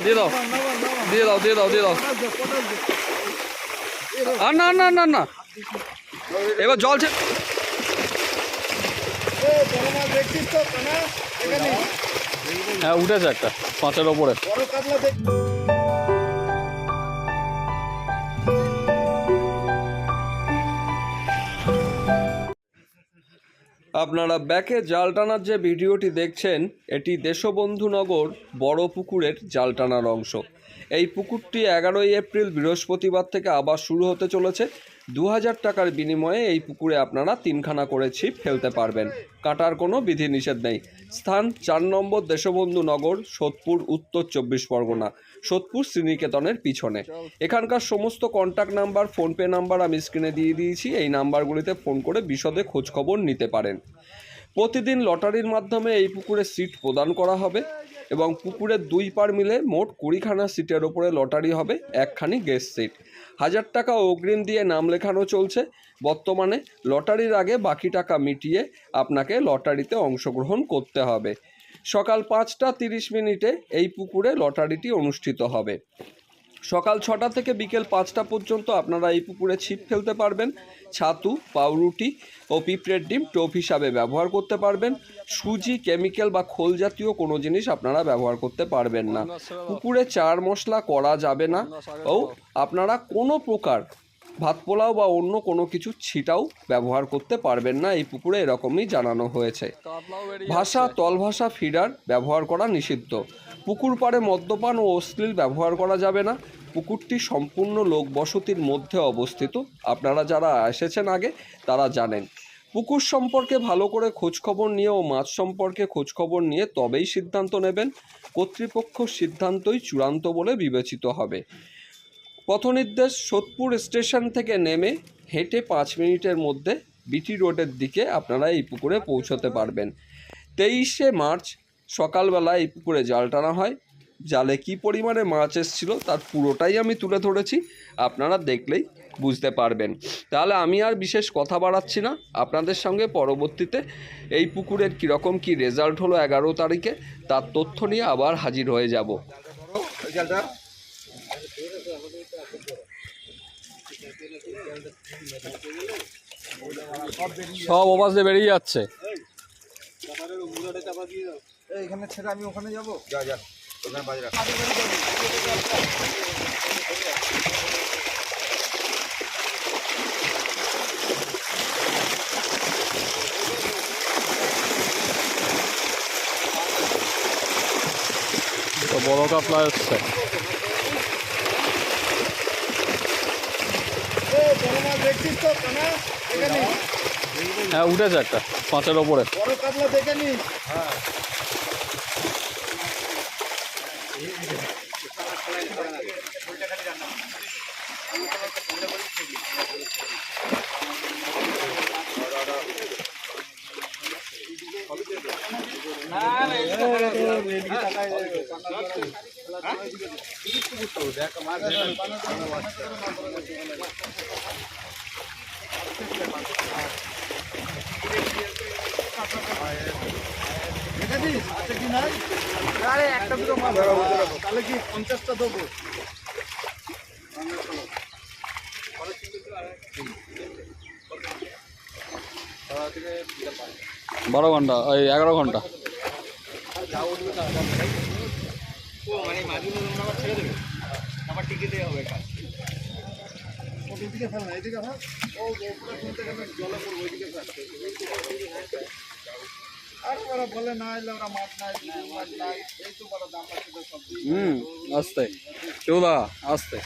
দিয়ে দাও। দিয়ে দাও দিয়ে দাও দিয়ে দাও। আর না না না না। এবার জল ছে হ্যাঁ উঠেছে একটা, পাঁচের ওপরে। আপনারা ব্যাকে জাল টানার যে ভিডিওটি দেখছেন, এটি দেশবন্ধুনগর বড় পুকুরের জাল টানার অংশ। এই পুকুরটি এগারোই এপ্রিল বৃহস্পতিবার থেকে আবার শুরু হতে চলেছে। দু হাজার টাকার বিনিময়ে এই পুকুরে আপনারা তিনখানা করে ছিপ ফেলতে পারবেন। কাটার কোনো বিধিনিষেধ নেই। স্থান চার নম্বর দেশবন্ধু নগর, সোদপুর, উত্তর চব্বিশ পরগনা, সোদপুর শ্রীনিকেতনের পিছনে। এখানকার সমস্ত কন্ট্যাক্ট নাম্বার ফোনপে নাম্বার আমি স্ক্রিনে দিয়ে দিয়েছি। এই নাম্বারগুলিতে ফোন করে বিশদে খোঁজখবর নিতে পারেন। প্রতিদিন লটারির মাধ্যমে এই পুকুরে সিট প্রদান করা হবে এবং পুকুরের দুই পার মিলে মোট কুড়িখানা সিটের ওপরে লটারি হবে, একখানি গেস্ট সিট হাজার টাকা অগ্রিম দিয়ে নাম লেখানো চলছে। বর্তমানে লটারির আগে বাকি টাকা মিটিয়ে আপনাকে লটারিতে অংশগ্রহণ করতে হবে। সকাল পাঁচটা তিরিশ মিনিটে এই পুকুরে লটারিটি অনুষ্ঠিত হবে। সকাল ছটা থেকে বিকেল পাঁচটা পর্যন্ত আপনারা এই পুকুরে ছিপ ফেলতে পারবেন, ছাতু, পাউরুটি ও পিঁপড়ের ডিম টোপ হিসাবে ব্যবহার করতে পারবেন। সুজি, কেমিক্যাল বা খোল জাতীয় কোনো জিনিস আপনারা ব্যবহার করতে পারবেন না। পুকুরে চার মশলা করা যাবে না ও আপনারা কোনো প্রকার ভাত পোলাও বা অন্য কোনো কিছু ছিটাও ব্যবহার করতে পারবেন না। এই পুকুরে এরকমই জানানো হয়েছে। ভাষা, তলভাষা, ফিডার ব্যবহার করা নিষিদ্ধ। পুকুর পাড়ে মদ্যপান ও অশ্লীল ব্যবহার করা যাবে না। পুকুরটি সম্পূর্ণ লোকবসতির মধ্যে অবস্থিত। আপনারা যারা এসেছেন আগে, তারা জানেন। পুকুর সম্পর্কে ভালো করে খোঁজখবর নিয়ে ও মাছ সম্পর্কে খোঁজখবর নিয়ে তবেই সিদ্ধান্ত নেবেন। কর্তৃপক্ষ সিদ্ধান্তই চূড়ান্ত বলে বিবেচিত হবে। পথনির্দেশ সোদপুর স্টেশন থেকে নেমে হেঁটে পাঁচ মিনিটের মধ্যে বিটি রোডের দিকে আপনারা এই পুকুরে পৌঁছতে পারবেন। তেইশে মার্চ সকালবেলা এই পুকুরে জাল টানা হয়। জালে কী পরিমাণে মাছ এসেছিল তার পুরোটাই আমি তুলে ধরেছি। আপনারা দেখলেই বুঝতে পারবেন। তাহলে আমি আর বিশেষ কথা বাড়াচ্ছি না। আপনাদের সঙ্গে পরবর্তীতে এই পুকুরের কীরকম কী রেজাল্ট হলো এগারো তারিখে তার তথ্য নিয়ে আবার হাজির হয়ে যাব। সব দিয়ে বেরিয়ে যাচ্ছে। এখানে ছেড়ে আমি ওখানে যাব? যা যা ওখানে বাজে রাখ। তো বড় কাপলা এসছে দেখছিস তো? কানা এখানে। হ্যাঁ উঠেছে একটা পাঁচের ওপরে। দেখে নি। আরে একটা দুটো মাছ তাহলে কি পঞ্চাশটা দেবো বারো ঘণ্টা ওই এগারো ঘণ্টা। ওদিকে ফেল এদিকে ফেল ও ওপরে শুনতে গেলে জলে পড়ব ফেল হুম আসতে। চৌদা আসতে।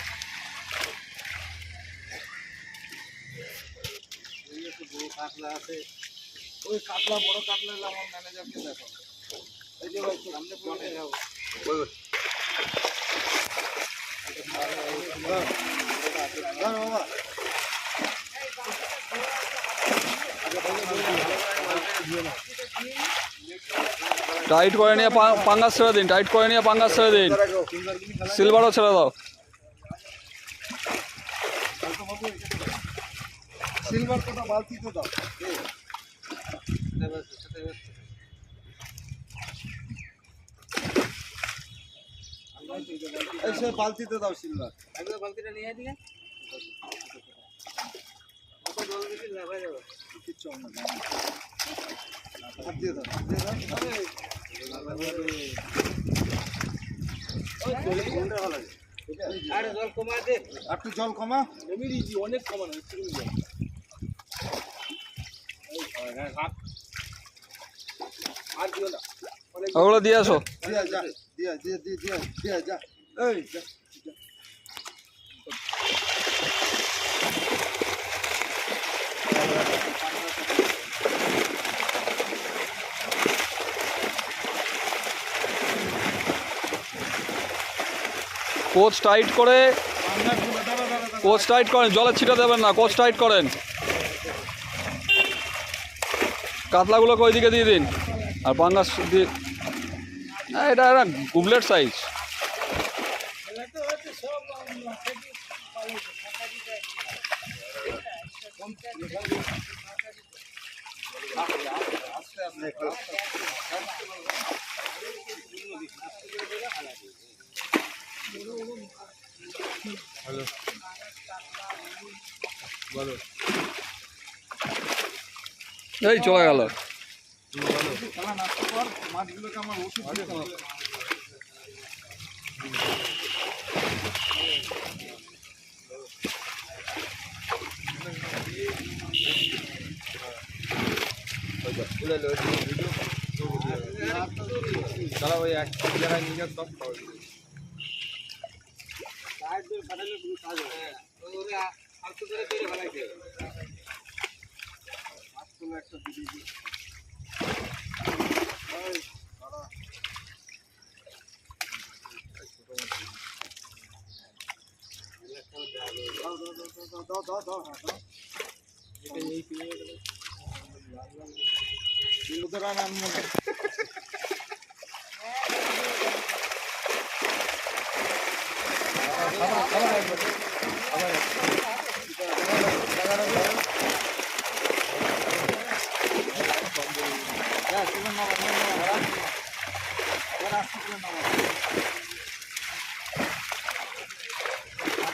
এই একটু বড় কাতলা আছে। ওই কাতলা বড় কাতলা আমার ম্যানেজারকে দেখো। এই যে ভাই সামনে পড়ে যাও বাবা। টাইট করে নিয়ে পা- পাঙ্গাস ছেড়ে দিন টাইট করে নিয়ে পাঙ্গাস ছেড়ে দিন। সিলভারও ছেড়ে দাও। সিলভার কোটা বালতি তো দাও। বালতিতে দাও সিলভার একবার বালতিটা নিয়ে জল যাবে কিচ্ছু না। আরে জল কমা দে একটু জল কমা অনেক কমানো আর দিও না ওগুলো দিয়ে আসো দিয়া যা দিয়া দিয়া দিয়া দিয়া দিয়া যা এই যা কোচ টাইট করে, কোচ টাইট করেন, জলে ছিটা দেবেন না, কোচ টাইট করেন। কাতলাগুলোকে ওইদিকে দিয়ে দিন, আর পাঙ্গাস দিয়ে এটা গুবলেট সাইজ এই চলে গেল তারা নাস্তা কর মাছগুলোকে আমার ওষুধ দিতে হবে তারা ওই এক জায়গায় নিয়ে সব খাওয়া একটা দিদি দাও দাও দাও হ্যাঁ দাও না। হ্যাঁ, তুলে নাও, তুলে নাও, আবার আসতে নাও। আবার আসতে তুলে নাও। আগে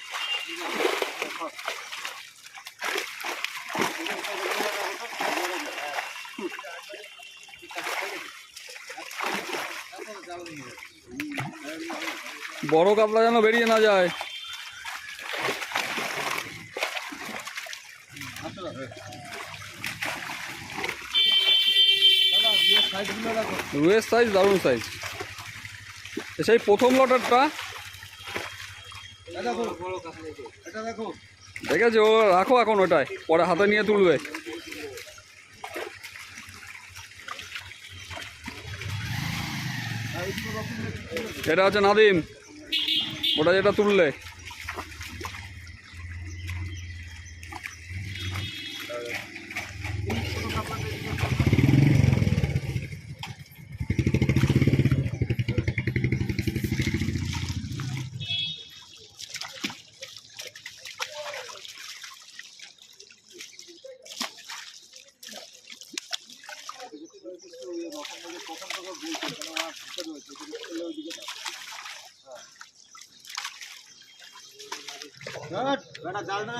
বড় কাতলা যেন বেরিয়ে না যায়। রুয়ের সাইজ দারুণ সাইজ সেই প্রথম লটারটা। দেখেছে? ও রাখো এখন ওটাই পরে হাতে নিয়ে তুলবে। এটা হচ্ছে নাদিম ওটা যেটা তুললে।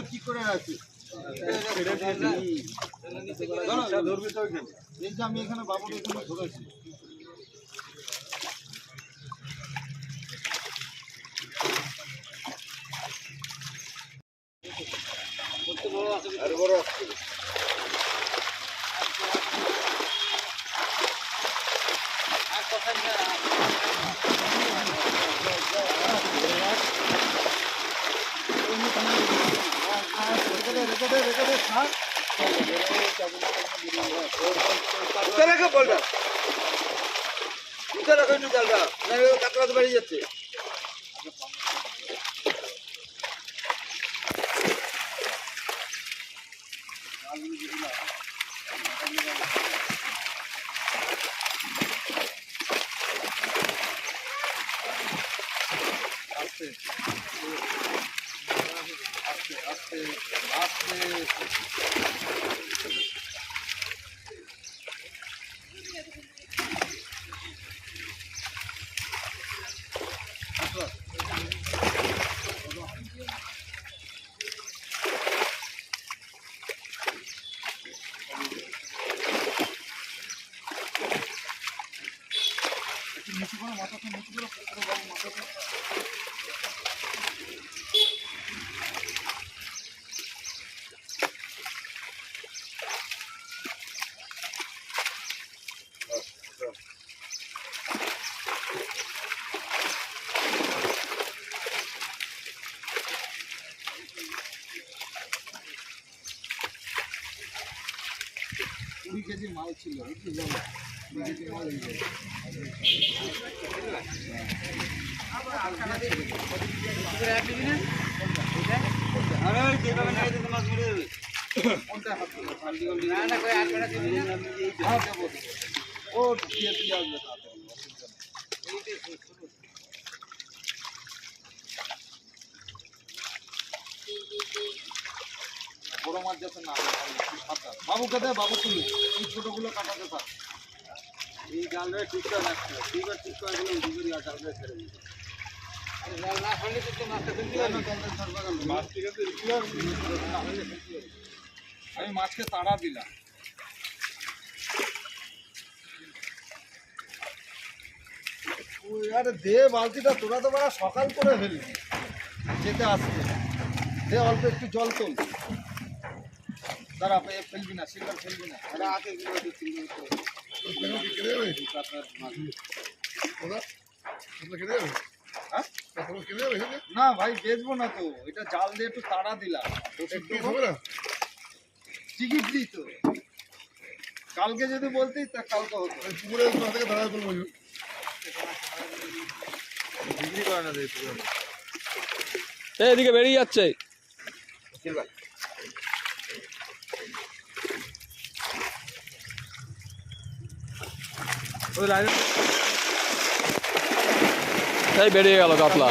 কি করে এই আমি এখানে বাবুর এখানে ধরেছি রাখো বলটা উঠে রাখো একটু নাহলে কাতলা তো বেরিয়ে যাচ্ছে। ছিল হয়ে হাত দিলো? হালদি গন্ডি? হ্যাঁ, দেবো, দেবো। ও ঢুকিয়ে দিয়ে আসবে তাড়াতাড়ি, অসুবিধা নেই। মাছ যাতে না। বাবুকে দে বাবু তুলি এই ছোটগুলো কাটাতে থাক এই জালরে ঠিক করে রাখতে হবে। দুইবার ঠিক করে দিলে দুইবারই আর জালরে ছেড়ে দিবে আমি মাছকে তাড়া দিলাম। আরে দে বালতিটা তোরা তো সকাল করে ফেলবি যেতে আসতে দে অল্প একটু জল তোল। দাঁড়া ফেলবি না সিলভার ফেলবি না। আরে আগে এগুলো। হ্যাঁ? না ভাই বেচবো না তো। এটা জাল দিয়ে একটু তাড়া দিলাম। টিকিট দিই তো। কালকে যদি বলতিস তা কালকে হতো। বিক্রি করে না এদিকে বেরিয়ে যাচ্ছে। এই বেরিয়ে গেল কাতলা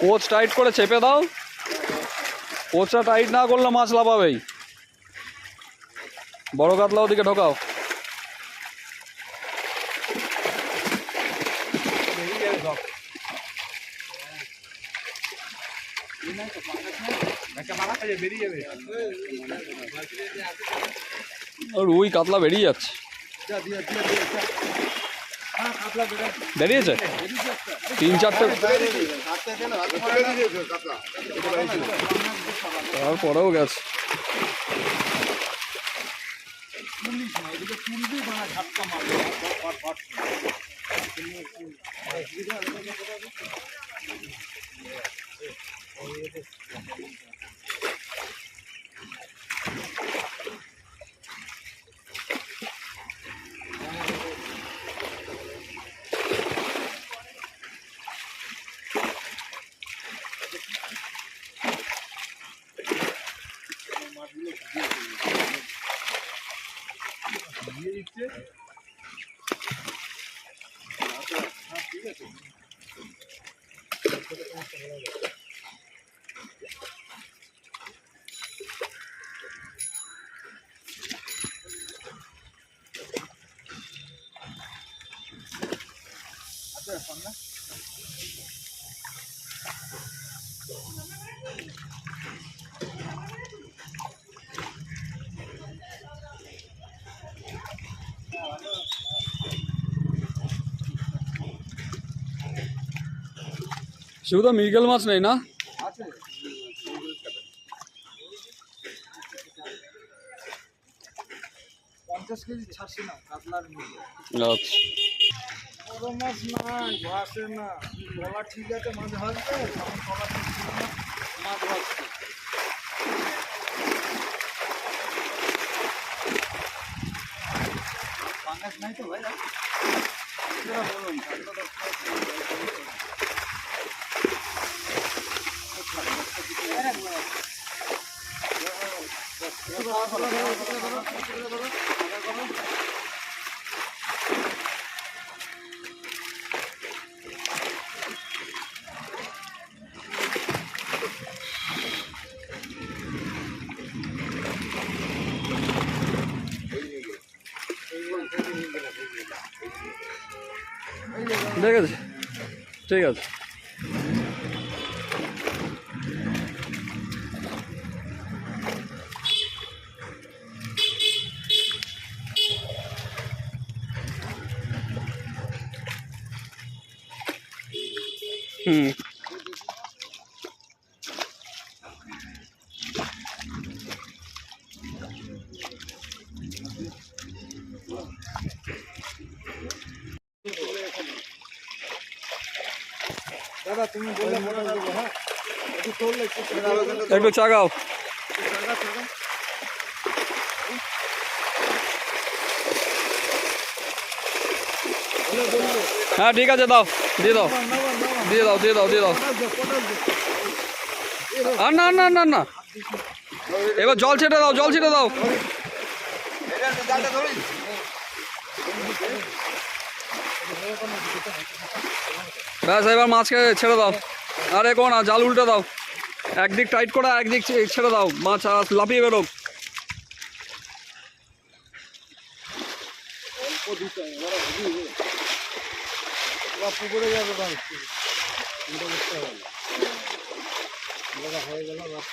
কোচ টাইট করে চেপে দাও। কোচটা টাইট না করলে মাছ লাফাবেই। বড় কাতলা ওদিকে ঢোকাও। রুই কাতলা বেরিয়ে যাচ্ছে। বেরিয়েছে? তিন চারটে। তারপরেও গেছে। তুলিস না এদিকে তুলবি মানে ঝাটকা মারবে ফট ফট আচ্ছা শুধু মৃগেল মাছ নেই না? আছে পঞ্চাশ কেজি ছাড়ছি না কাতলার আচ্ছা। বড় মাছ নাই ভাসে না। গলা ঠিক আছে মাছ ভাসবে? তখন গলা ঠিক না মাছ পাঙ্গাস নাই তো ভাই? বলুন কাতলা দশ টাকা ঠিক আছে। ঠিক আছে। হুম। দাদা তুমি বললে মনে রাখব হ্যাঁ? একটু চললে একটু একটু চাগাও। হ্যাঁ ঠিক আছে দাও দিয়ে দাও। দিয়ে দাও দিয়ে দাও দিয়ে দাও। আর না না না না। এবার জল ছেটে দাও, জল ছেটে দাও। ব্যাস, এবার মাছকে ছেড়ে দাও। আরে কোন জাল উল্টে দাও। একদিক টাইট করে একদিক ছেড়ে দাও। মাছ লাফিয়ে বেরোক। পুকুরে যাবে বাস বুঝতে হবে। দাদা হয়ে গেল, বাস।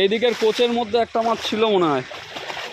এই কোচের মধ্যে একটা মাছ ছিল মনে হয়।